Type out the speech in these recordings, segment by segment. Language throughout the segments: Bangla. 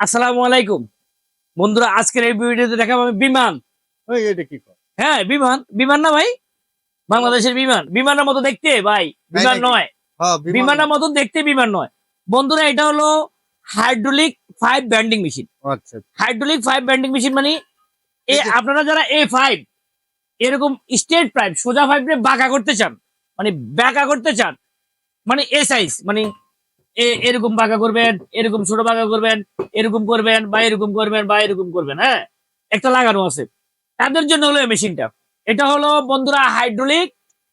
আসসালামু আলাইকুম। বন্ধুরা আজকের এই ভিডিওতে দেখাবো আমি বিমান। এটা কি কর? হ্যাঁ বিমান। বিমান না ভাই? বাংলাদেশের বিমান। বিমানের মতো দেখতে ভাই বিমান নয়। হ্যাঁ বিমানের মতো দেখতে বিমান নয়। বন্ধুরা এটা হলো হাইড্রোলিক ফাইভ ব্যান্ডিং মেশিন। আচ্ছা হাইড্রোলিক ফাইভ ব্যান্ডিং মেশিন মানে এ আপনারা যারা এ ফাইভ এরকম স্টেট ফাইভ সোজা ফাইভ বাঁকা করতে চান মানে বাঁকা করতে চান মানে এ সাইজ মানে এরকম বাঁকা করবেন এরকম ছোট বাঁকা করবেন এরকম করবেন বা এরকম করবেন বা এরকম করবেন হ্যাঁ? একটা লাগানো আছে। তাদের জন্য হলো এই মেশিনটা। এটা হলো বন্ধুরা হাইড্রোলিক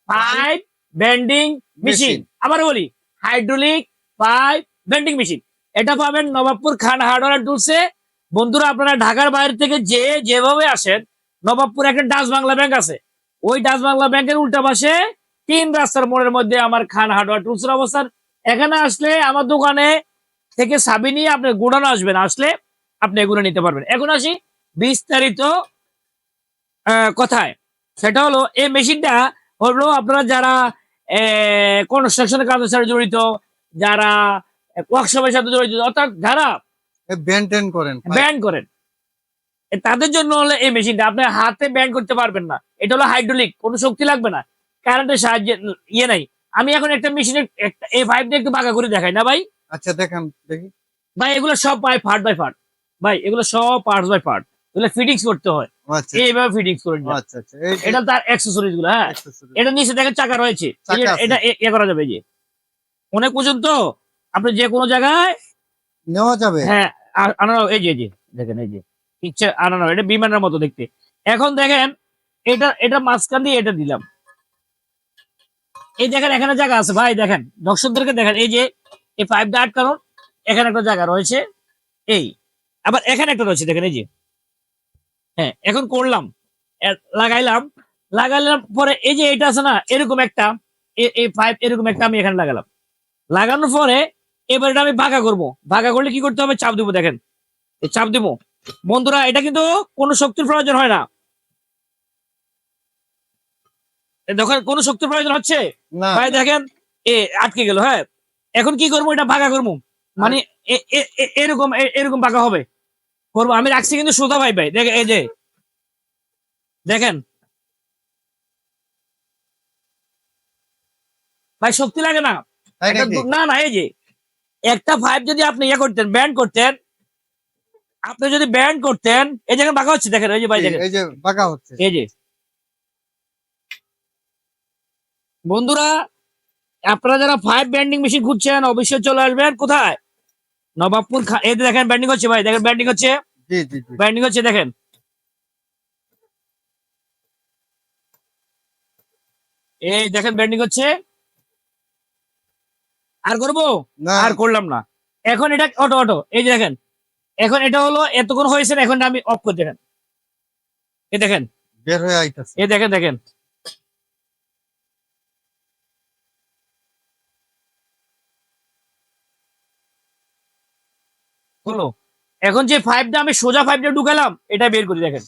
পাইপ ব্যান্ডিং মেশিন। আবার বলি হাইড্রোলিক পাইপ বেন্ডিং মেশিন। এটা পাবেন নবাবপুর খান হার্ডওয়ার টুলসে। বন্ধুরা আপনারা ঢাকার বাইরে থেকে যে যেভাবে আসেন নবাবপুর একটা ডাচ বাংলা ব্যাংক আছে। ওই ডাচ বাংলা ব্যাংকের উল্টা পাশে তিন রাস্তার মোড়ের মধ্যে আমার খান হার্ডওয়ার টুলসের অবস্থান। এখানে আসলে আমার দোকানে থেকে সাবি নিয়ে আপনি গুড়ানো আসবেন আসলে আপনি এগুলো নিতে পারবেন। এখন আসি বিস্তারিত কথায়। সেটা হলো এই মেশিনটা হলো আপনারা যারা কনস্ট্রাকশনের কাজের সাথে জড়িত যারা ওয়ার্কশপের সাথে জড়িত অর্থাৎ যারা ব্যান করেন ব্যান্ড করেন তাদের জন্য হলো এই মেশিনটা। আপনি হাতে ব্যান্ড করতে পারবেন না। এটা হলো হাইড্রোলিক কোনো শক্তি লাগবে না। কারেন্টের সাহায্যে ইয়ে নাই। আমি এখন একটা মেশিনে এই ফাইভটা একটু বাঁকা করে দেখাই না ভাই? আচ্ছা দেখান দেখি। ভাই এগুলো সব পাই ফার্ট বাই ফার্ট ভাই এগুলো সব পার্টস বাই পার্ট এগুলো ফিটিংস করতে হয়। আচ্ছা এইভাবে ফিটিংস করে নিতে আচ্ছা আচ্ছা। এটা তার অ্যাক্সেসরিজগুলো হ্যাঁ? এটা নিচে দেখেন চাকা রয়েছে। এটা এ- এ করা যাবে এই যে। অনেক পর্যন্ত আপনি যে কোনো জায়গায় নেওয়া যাবে। হ্যাঁ আনানো এই যে এই যে দেখেন এই যে। ইচ্ছে আনানো এটা বিমানের মতো দেখতে। এখন দেখেন এটা এটা মাঝখান দিয়ে এটা দিলাম। এই দেখেন, এখানে জায়গা আছে। ভাই, দেখেন, দর্শকদেরকে দেখেন, এই যে, এই পাইপটা আটকানো এখানে একটা জায়গা রয়েছে, এই। আবার এখানে একটা রয়েছে, দেখেন, এই যে। হ্যাঁ এখন করলাম লাগাইলাম লাগাইলাম পরে এই যে এটা আছে না, এরকম একটা এই পাইপ এরকম একটা আমি এখানে লাগালাম। লাগানোর পরে এবার এটা আমি ভাগা করব। বাঁকা করলে কি করতে হবে? চাপ দিব, দেখেন। চাপ দিব। বন্ধুরা, এটা কিন্তু কোনো শক্তির প্রয়োজন হয় না এ দেখেন কোনো শক্তির প্রয়োজন হচ্ছে? ভাই দেখেন এ আটকে গেল হ্যাঁ? এখন কি করব? এটা বাঁকা করব। মানে এরকম এরকম বাঁকা হবে। করব। আমি রাখছি কিন্তু সোজা ভাই ভাই। দেখেন এই যে। দেখেন। ভাই শক্তি লাগে না। না না এই যে। একটা ফাইভ যদি আপনি ইয়ে করতেন ব্যান্ড করতেন আপনি যদি ব্যান্ড করতেন এই জায়গায় বাঁকা হচ্ছে দেখেন এই যে ভাই দেখেন। এই যে বাঁকা হচ্ছে। এই যে। বন্ধুরা আপনারা যারা ফাইভ ব্যান্ডিং মেশিন খুঁজছেন অবশ্যই চলে আসবেন। কোথায়? নবাবপুর এই দেখেন ব্যান্ডিং হচ্ছে ভাই দেখেন ব্যান্ডিং হচ্ছে। ব্যান্ডিং হচ্ছে দেখেন। এই দেখেন ব্যান্ডিং হচ্ছে। আর করব? আর করলাম না। এখন এটা অটো অটো এই যে দেখেন। এখন এটা হলো এতক্ষণ হয়েছে না, এখন আমি অফ করে দেখেন এই দেখেন। বের হয়ে আইতাছে। এই দেখেন দেখেন। হলো এখন যে ফাইভটা আমি সোজা ফাইভটা ঢুকালাম, এটা বের করি, দেখেন।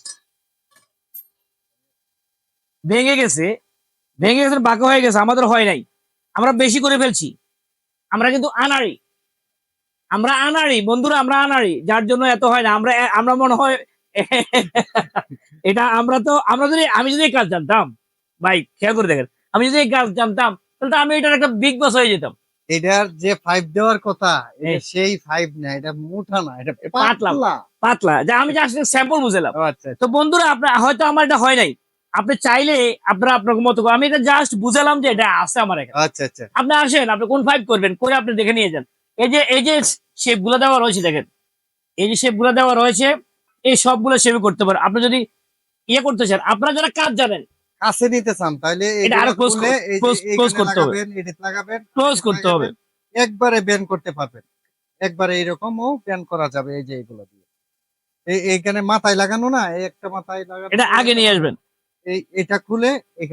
ভেঙে গেছে ভেঙে গেছে, বাঁকা হয়ে গেছে, আমাদের হয় নাই। আমরা বেশি করে ফেলছি। আমরা কিন্তু আনাড়ি। আমরা আনাড়ি, বন্ধুরা, আমরা আনাড়ি, যার জন্য এত হয় না। আমরা আমরা মনে হয়, এটা আমরা তো, আমরা যদি, আমি যদি কাজ জানতাম, ভাই, খেয়াল করে দেখেন, আমি যদি কাজ জানতাম, তাহলে আমি এটার একটা বিগ বস হয়ে যেতাম। এটার যে ফাইভ দেওয়ার কথা সেই ফাইভ না এটা মুঠা না এটা পাতলা। পাতলা। যা আমি জাস্ট স্যাম্পল বুঝলাম। আচ্ছা তো বন্ধুরা আপনার হয়তো আমার এটা হয় নাই। আপনি চাইলে আপনারা আপনার মতো আমি এটা জাস্ট বুঝালাম যে এটা আছে আমার এখানে। আচ্ছা আচ্ছা। আপনি আসেন আপনি কোন ফাইভ করবেন করে আপনি দেখে নিয়ে যান। এই যে এই যে শেপগুলো দেওয়া রয়েছে দেখেন। এই যে শেপগুলো দেওয়া রয়েছে এই সবগুলো শেপ করতে পারেন। আপনি যদি ইয়ে করতে চান আপনারা যারা কাজ জানেন কাছে নিতে চান তাহলে এটা আরও করতে হবে। এডিট লাগাবেন ক্লোজ করতে হবে। একবারে ব্যান করতে পারবেন। একবারে এইরকমও ব্যান করা যাবে এই যে এগুলো দিয়ে। এইখানে মাথায় লাগানো না এই একটা মাথায় লাগানো এটা আগে নিয়ে আসবেন। এই এটা খুলে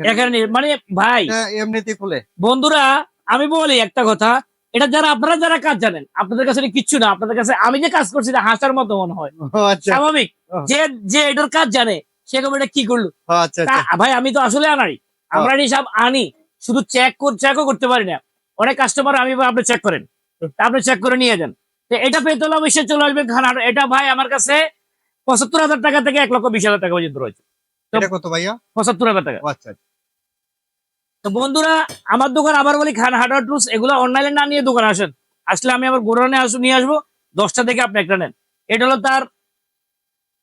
এখানে মানে ভাই এমনিতে খুলে। বন্ধুরা আমি বলি একটা কথা এটা যারা আপনারা যারা কাজ জানেন আপনাদের কাছে কিচ্ছু না আপনাদের কাছে আমি যে কাজ করছি হাসার মতো মনে হয়। আচ্ছা। স্বাভাবিক। যে যে এটার কাজ জানে সে কি করল? আচ্ছা আচ্ছা। ভাই আমি তো আসলে আমরা সব আনি। শুধু চেক চেকও করতে পারি না। অনেক কাস্টমার আমি আপনি চেক করেন। আপনি চেক করে নিয়ে যান। এটা পেতে হলে অবশ্যই চলে আসবেন খান এটা ভাই আমার কাছে পঁচাত্তর হাজার টাকা থেকে এক লক্ষ বিশ হাজার টাকা পর্যন্ত রয়েছে। তো- কত ভাইয়া? পঁচাত্তর হাজার টাকা। আচ্ছা। তো বন্ধুরা আমার দোকান আবার বলি খান হার্ডওয়ার টুলস এগুলো অনলাইনে না নিয়ে দোকান আসেন। আসলে আমি আবার আসব নিয়ে আসব। দশটা থেকে আপনি একটা নেন। এটা হলো তার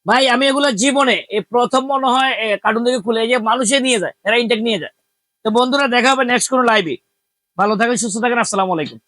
ভাই, আমি এগুলো জীবনে, এই প্রথম মনে হয় কার্টুন থেকে খুলে যে মানুষে নিয়ে যায়, এরা ইনটেক নিয়ে যায়। তো বন্ধুরা, দেখা হবে নেক্সট কোনো লাইভে ভালো থাকেন, সুস্থ থাকেন, আসসালামু আলাইকুম।